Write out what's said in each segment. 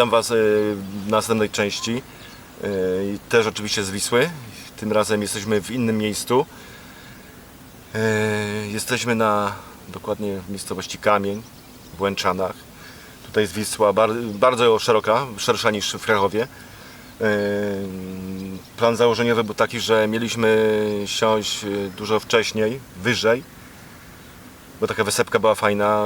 Witam Was. Y, w następnej części. Y, Też oczywiście z Wisły. Tym razem jesteśmy w innym miejscu. Y, Jesteśmy na dokładnie w miejscowości Kamień w Łęczanach. Tutaj jest Wisła bar- bardzo szeroka, szersza niż w Krakowie. Y, Plan założeniowy był taki, że mieliśmy siąść dużo wcześniej, wyżej, bo taka wysepka była fajna,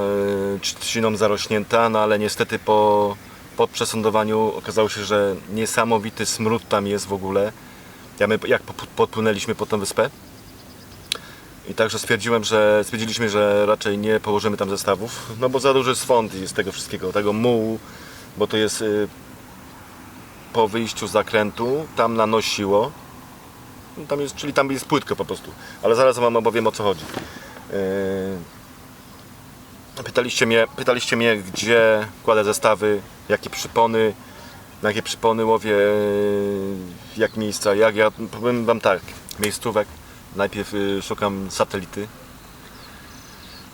trzciną zarośnięta, no ale niestety po, po przesądowaniu okazało się, że niesamowity smród tam jest w ogóle. Ja my, jak po- podpłynęliśmy po tą wyspę i także stwierdziłem, że stwierdziliśmy, że raczej nie położymy tam zestawów, no bo za duży swąd jest tego wszystkiego, tego mułu, bo to jest y, po wyjściu z zakrętu, tam nanosiło, no tam jest, czyli tam jest płytko po prostu, ale zaraz Wam opowiem o co chodzi. Yy, Pytaliście mnie, pytaliście mnie, gdzie kładę zestawy, jakie przypony, jakie przypony łowię, jak miejsca, jak ja powiem Wam tak, miejscówek. Najpierw yy, szukam satelity,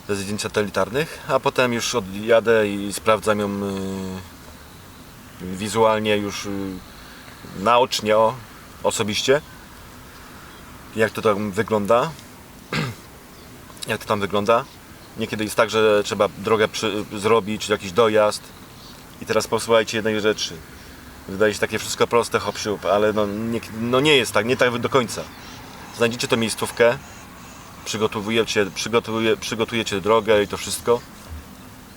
ze zdjęć satelitarnych, a potem już odjadę i sprawdzam ją yy, wizualnie już yy, naocznie, o, osobiście, jak to tam wygląda jak to tam wygląda. Niekiedy jest tak, że trzeba drogę przy, zrobić, czy jakiś dojazd. I teraz posłuchajcie jednej rzeczy. Wydaje się takie wszystko proste, hop siup, ale no nie, no nie jest tak, nie tak do końca. Znajdziecie tę miejscówkę, przygotowujecie, przygotuje, przygotujecie drogę i to wszystko,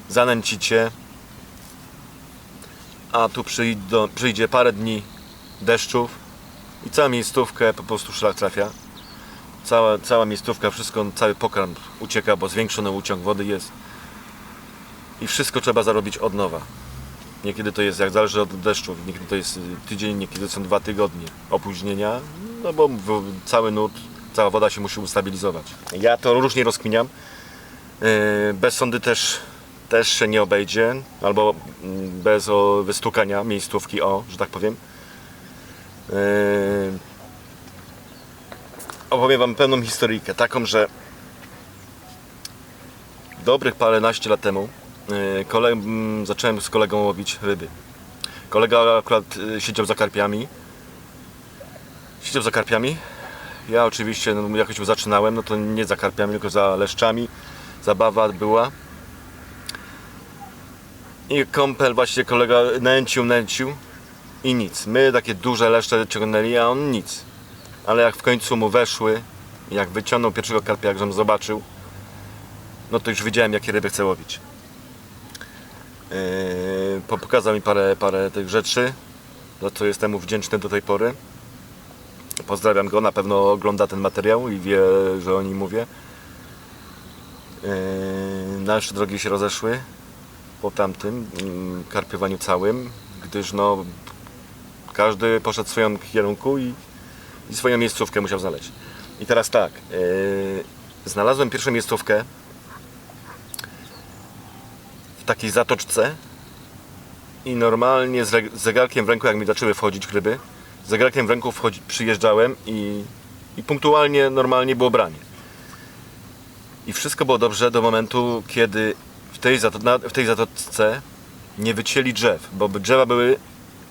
zanęcicie, a tu przyjdzie parę dni deszczów i cała miejscówkę po prostu szlak trafia cała, cała miejscówka, wszystko, cały pokarm ucieka, bo zwiększony uciąg wody jest. I wszystko trzeba zarobić od nowa. Niekiedy to jest, jak zależy od deszczu, niekiedy to jest tydzień, niekiedy są dwa tygodnie opóźnienia, no bo cały nut, cała woda się musi ustabilizować. Ja to różnie rozkminiam. Yy, Bez sądy też, też się nie obejdzie, albo mm, bez wystukania miejscówki, o, że tak powiem. Opowiem Wam pewną historyjkę, taką, że dobrych paręnaście lat temu yy, kole, zacząłem z kolegą łowić ryby. Kolega akurat yy, siedział za karpiami. Siedział za karpiami. Ja oczywiście no, jakoś zaczynałem, no to nie za karpiami, tylko za leszczami. Zabawa była. I kąpel właśnie kolega nęcił, nęcił i nic. My takie duże leszcze ciągnęli, a on nic ale jak w końcu mu weszły, jak wyciągnął pierwszego karpia, jak żem zobaczył, no to już wiedziałem, jakie ryby chcę łowić. Yy, po- pokazał mi parę, parę tych rzeczy, za co jestem mu wdzięczny do tej pory. Pozdrawiam go, na pewno ogląda ten materiał i wie, że o nim mówię. Yy, nasze drogi się rozeszły po tamtym mm, karpiowaniu całym, gdyż no każdy poszedł w swoim kierunku i swoją miejscówkę musiał znaleźć. I teraz tak, yy, znalazłem pierwszą miejscówkę w takiej zatoczce i normalnie z, zegarkiem w ręku, jak mi zaczęły wchodzić ryby, z zegarkiem w ręku wchodzi, przyjeżdżałem i, i punktualnie, normalnie było branie. I wszystko było dobrze do momentu, kiedy w tej, na, w tej zatoczce nie wycięli drzew, bo drzewa były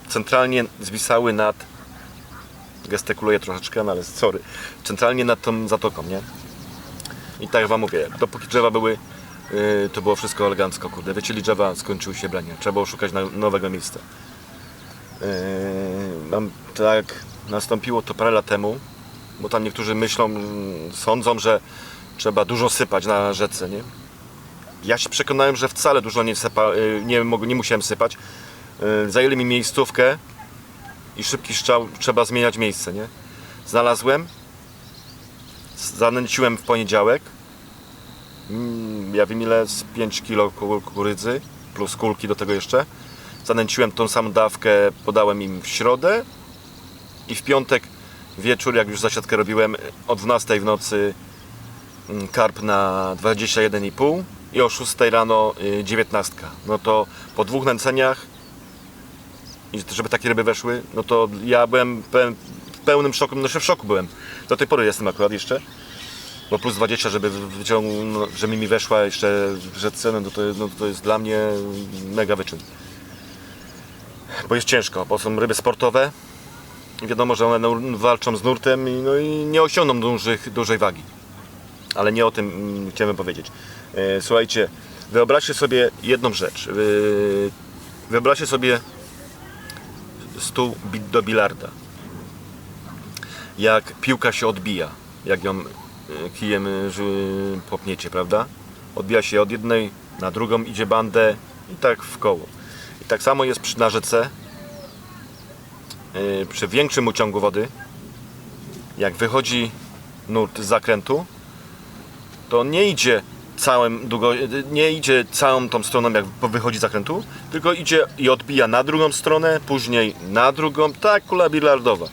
centralnie zwisały nad gestykuluję troszeczkę, no ale sorry, centralnie nad tą zatoką, nie? I tak wam mówię, dopóki drzewa były, yy, to było wszystko elegancko, kurde. Wycięli drzewa, skończyły się branie. Trzeba było szukać nowego miejsca. Yy, mam, tak nastąpiło to parę lat temu, bo tam niektórzy myślą, sądzą, że trzeba dużo sypać na rzece, nie? Ja się przekonałem, że wcale dużo nie, sypa, yy, nie, nie musiałem sypać. Yy, zajęli mi miejscówkę, i szybki strzał trzeba zmieniać miejsce, nie? Znalazłem, zanęciłem w poniedziałek, mm, ja wiem ile, z 5 kg kukurydzy, plus kulki do tego jeszcze. Zanęciłem tą samą dawkę, podałem im w środę i w piątek wieczór, jak już zasiadkę robiłem, o 12 w nocy mm, karp na 21,5 i o 6 rano y, 19. No to po dwóch nęceniach i żeby takie ryby weszły, no to ja byłem w pełnym szoku, no w szoku byłem. Do tej pory jestem akurat jeszcze. bo plus 20, żeby wyciągnął, no, żeby mi weszła jeszcze w rzece, no to, no to jest dla mnie mega wyczyn. Bo jest ciężko, bo są ryby sportowe. Wiadomo, że one walczą z nurtem i, no i nie osiągną dużych, dużej wagi. Ale nie o tym mm, chciałem powiedzieć. E, Słuchajcie, wyobraźcie sobie jedną rzecz. E, Wyobraźcie sobie stół do bilarda. Jak piłka się odbija, jak ją e, kijem popniecie, prawda? Odbija się od jednej na drugą, idzie bandę i tak w koło. I tak samo jest przy, na rzece, e, przy większym uciągu wody, jak wychodzi nurt z zakrętu, to nie idzie całym długo, nie idzie całą tą stroną jak wychodzi z zakrętu, tylko idzie i odbija na drugą stronę, później na drugą, tak kula bilardowa.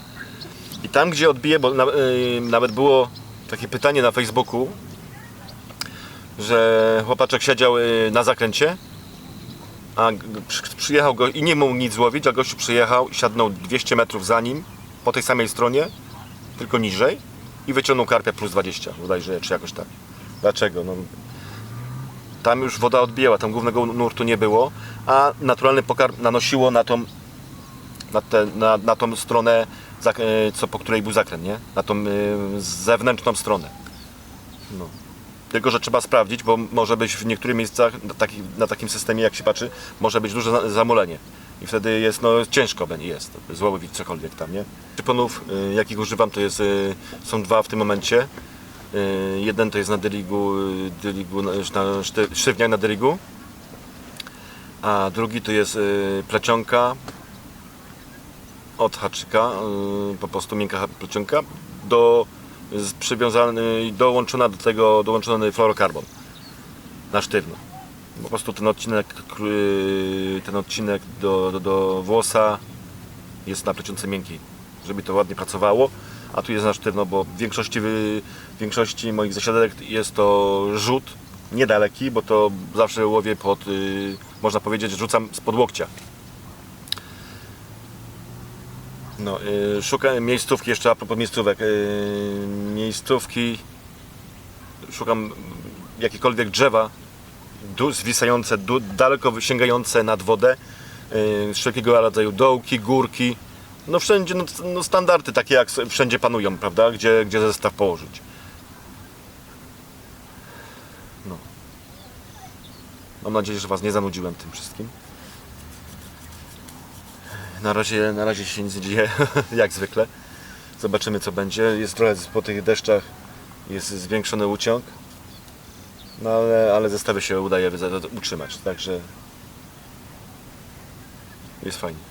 I tam gdzie odbije, bo na, yy, nawet było takie pytanie na Facebooku, że chłopaczek siedział yy, na zakręcie, a przyjechał go i nie mógł nic złowić, a gościu przyjechał, siadnął 200 metrów za nim, po tej samej stronie, tylko niżej i wyciągnął karpia plus 20, bodajże, czy jakoś tak. Dlaczego? No, tam już woda odbijała, tam głównego nurtu nie było, a naturalny pokarm nanosiło na tą, na, te, na, na tą stronę, e, co, po której był zakręt, nie? Na tą y, zewnętrzną stronę. No. Tylko, że trzeba sprawdzić, bo może być w niektórych miejscach na, taki, na takim systemie, jak się patrzy, może być duże za- zamulenie. I wtedy jest, no ciężko będzie jest złowić cokolwiek tam, nie? Typonów, y, jakich używam, to jest, są dwa w tym momencie. Y, Jeden to jest na Deligu, y, Deligu na, na szty- sztywniak na Deligu, a drugi to jest y, plecionka od haczyka, po prostu miękka plecionka, do, przywiązany, dołączona do tego, dołączony fluorokarbon na sztywno. Po prostu ten odcinek, ten odcinek do, do, do włosa jest na plecionce miękkiej, żeby to ładnie pracowało, a tu jest na sztywno, bo w większości, w większości moich zasiadek jest to rzut, niedaleki, bo to zawsze łowię pod, y, można powiedzieć, rzucam spod łokcia. No, y, szukam miejscówki, jeszcze a propos miejscówek, y, miejscówki, szukam jakiekolwiek drzewa du, zwisające, du, daleko sięgające nad wodę, wszelkiego rodzaju dołki, górki, no wszędzie no, no standardy takie jak wszędzie panują, prawda, gdzie, gdzie zestaw położyć. No. Mam nadzieję, że Was nie zanudziłem tym wszystkim. Na razie, na razie się nic nie dzieje, jak zwykle. Zobaczymy co będzie. Jest trochę po tych deszczach, jest zwiększony uciąg. No ale, ale zestawy się udaje utrzymać, także jest fajnie.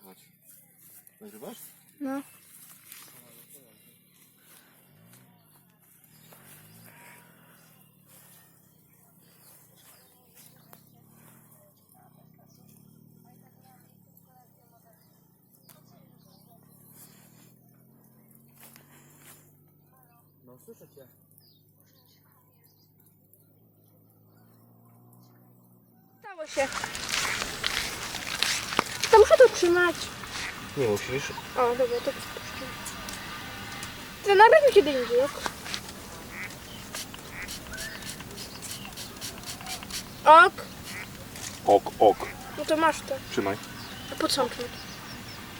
Słychać? Nagrywasz? No. No słyszę cię. Stało się. Trzymać. Nie musisz. O, dobra, to puszczę. To nagramy kiedy indziej, ok? Ok. Ok, ok. No to masz to. Trzymaj. A po co mam trzymać?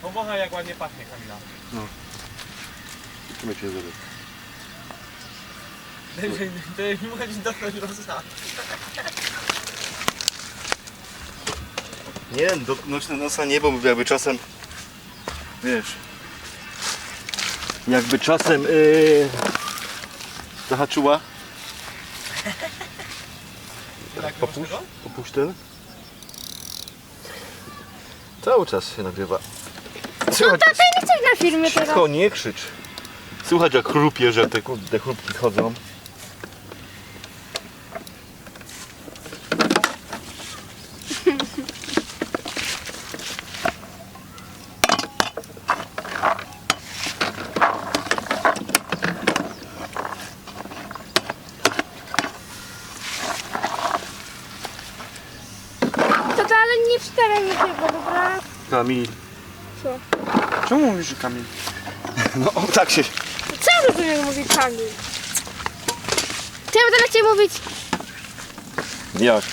Powąchaj jak ładnie pachnie Kamila. Trzymaj cię zrobię. Daj mi dotknąć rosa. Nie, dotknąć na nosa nie, bo jakby czasem, wiesz, jakby czasem yy, zahaczyła. Popuść, popuść ten. Cały czas się nagrywa. Słychać, Tata, nie chcesz na filmie teraz. cicho, nie krzycz. Słychać jak chrupie, że te, te chrupki chodzą. Tata, ale nie wstawiaj mi tego, dobra? Kamil. Co? Czemu mówisz, że Kamil? No o, tak się... Co ja rozumiem, mówi Kamil? To ja będę na ciebie mówić, Jak?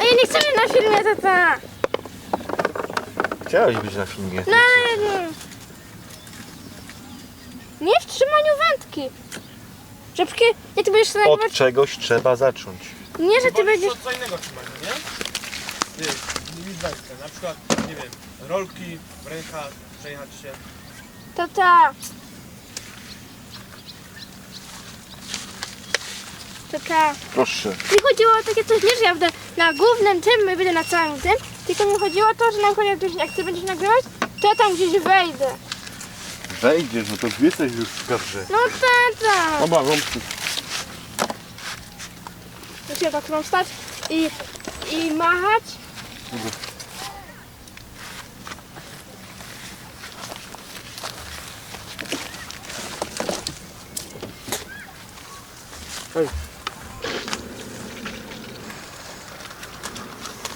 a ja nie chcę być na filmie, tata. Chciałeś być na filmie. No ale nie. Nie w trzymaniu wędki. Że przecież nie ty będziesz Od nagrywać, czegoś trzeba zacząć. nie że ty będziesz... od co innego trzymania, nie? Ty, Na przykład, nie wiem, rolki w rękach, przejechać się. Tata. Tata. Proszę. Mi chodziło o takie coś, nie, że ja będę na głównym tym, my będę na całym tym, tylko mi chodziło o to, że na przykład jak, ty będziesz nagrywać, to ja tam gdzieś wejdę. Wejdziesz, no to jesteś już w kadrze. No tata. Oba rąbki. Muszę ja tak mam stać i, i machać. Hej.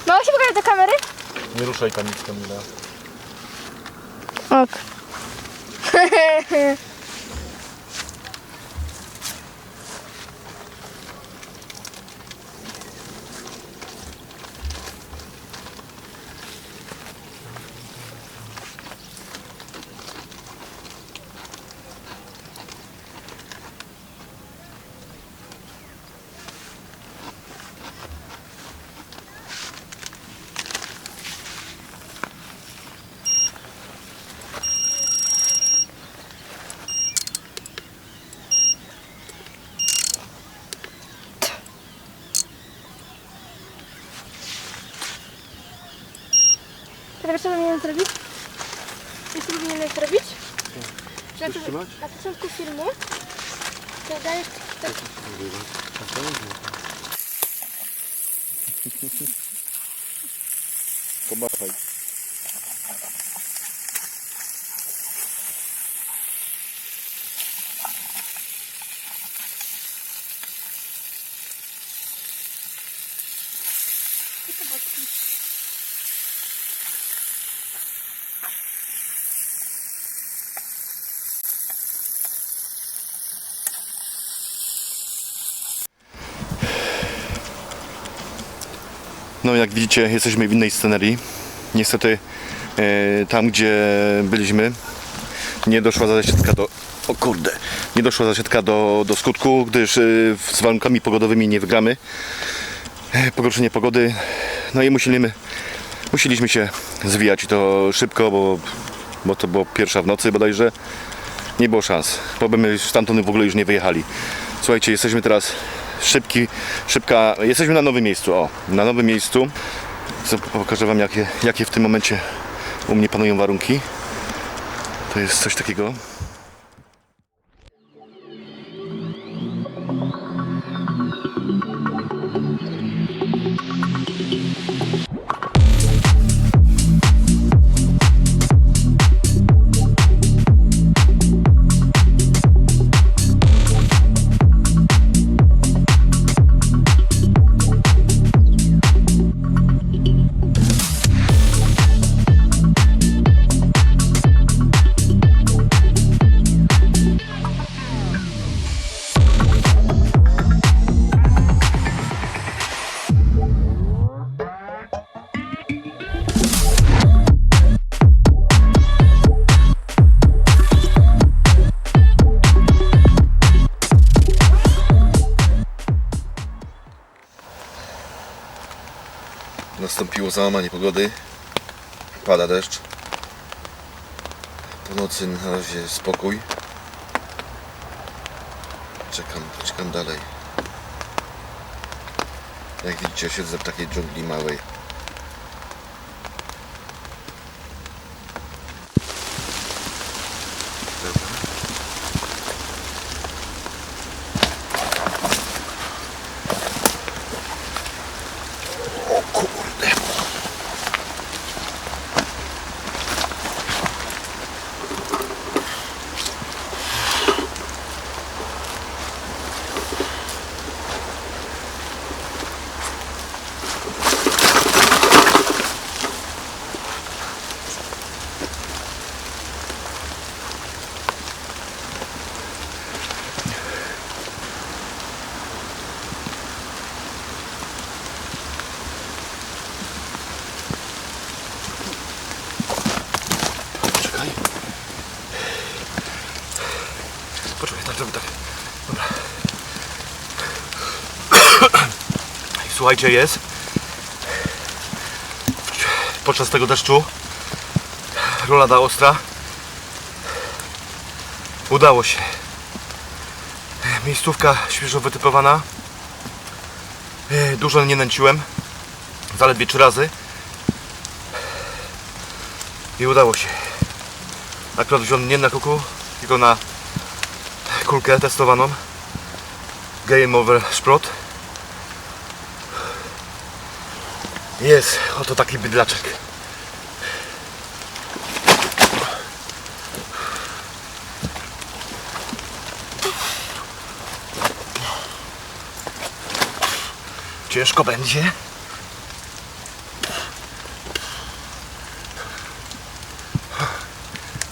Mogę się pokazać do kamery? Nie ruszaj tam nic, Kamila. Ok. Zrobić? Wiesz, co powinienem zrobić? Że na, trzymać? na początku filmu to dajesz tak, Pomachaj. i po No jak widzicie jesteśmy w innej scenerii. Niestety e, tam gdzie byliśmy nie doszła zasiadka do... O kurde! Nie doszła zasiadka do, do skutku, gdyż e, z warunkami pogodowymi nie wygramy. E, Pogorszenie pogody. No i musieliśmy, musieliśmy się zwijać to szybko, bo, bo to było pierwsza w nocy bodajże. Nie było szans, bo byśmy stamtąd w ogóle już nie wyjechali. Słuchajcie, jesteśmy teraz szybki, szybka, jesteśmy na nowym miejscu, o, na nowym miejscu. Pokażę Wam jakie, jakie w tym momencie u mnie panują warunki. To jest coś takiego. Nastąpiło załamanie pogody. Pada deszcz. Po nocy na razie spokój. Czekam, czekam dalej. Jak widzicie, siedzę w takiej dżungli małej. Żeby tak. Dobra. Słuchajcie, jest. Podczas tego deszczu rolada ostra. Udało się. Miejscówka świeżo wytypowana. E, Dużo nie nęciłem. Zaledwie trzy razy. I udało się. Akurat wziąłem nie na kuku, tylko na kulkę testowaną. Game over Sprott. Jest, oto taki bydlaczek. Ciężko będzie.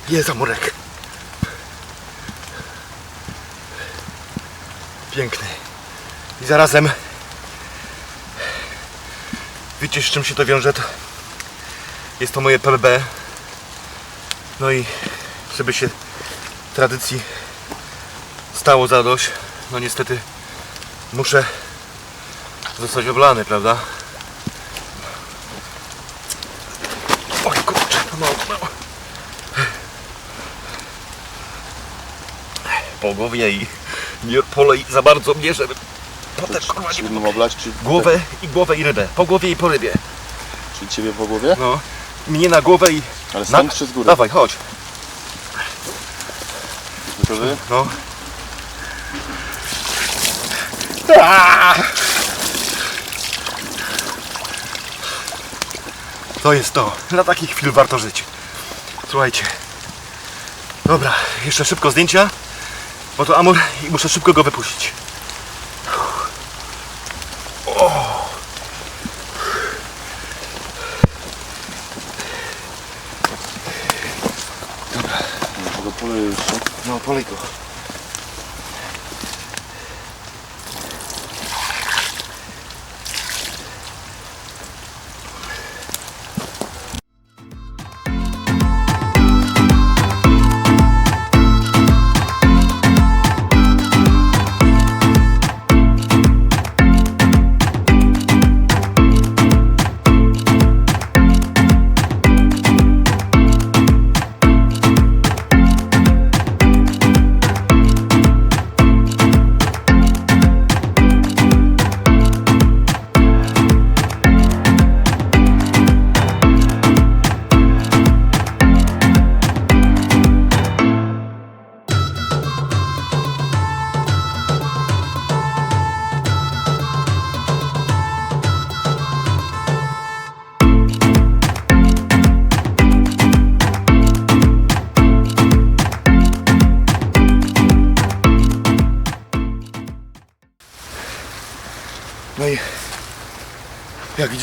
Jest amurek. Piękny. I zarazem wiecie z czym się to wiąże? To jest to moje PBB. No i żeby się tradycji stało zadość, no niestety muszę zostać oblany, prawda? Oj kurczę, mało, mało. po głowie i nie polej za bardzo mnie, żeby potem kurwa nie... Oblać, czy... Głowę i głowę i rybę. Po głowie i po rybie. Czy ciebie po głowie? No. Mnie na głowę i... Ale Na... stąd czy z góry? Dawaj, chodź. Gotowy? No. To jest to. Na takich chwil warto żyć. Słuchajcie. Dobra, jeszcze szybko zdjęcia. Bo to amur i muszę szybko go wypuścić. No, do poleję jeszcze. No, polej go.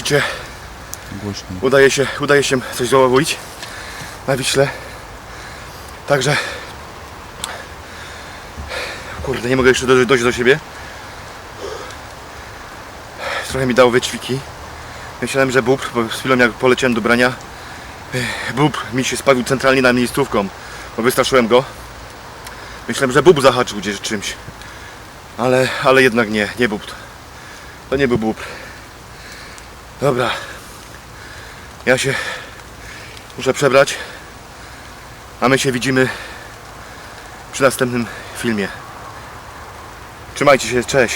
Widzicie, Głośno. udaje się, udaje się coś załowić na Wiśle. Także kurde, nie mogę jeszcze dojść, dojść do siebie. Trochę mi dało wyćwiki. Myślałem, że bóbr, bo z chwilą jak poleciałem do brania, eh, bóbr mi się spawił centralnie na miejscówką, bo wystraszyłem go. Myślałem, że bóbr zahaczył gdzieś czymś. Ale, ale jednak nie, nie bóbr. To nie był bóbr. Dobra. Ja się muszę przebrać, a my się widzimy przy następnym filmie. Trzymajcie się, cześć.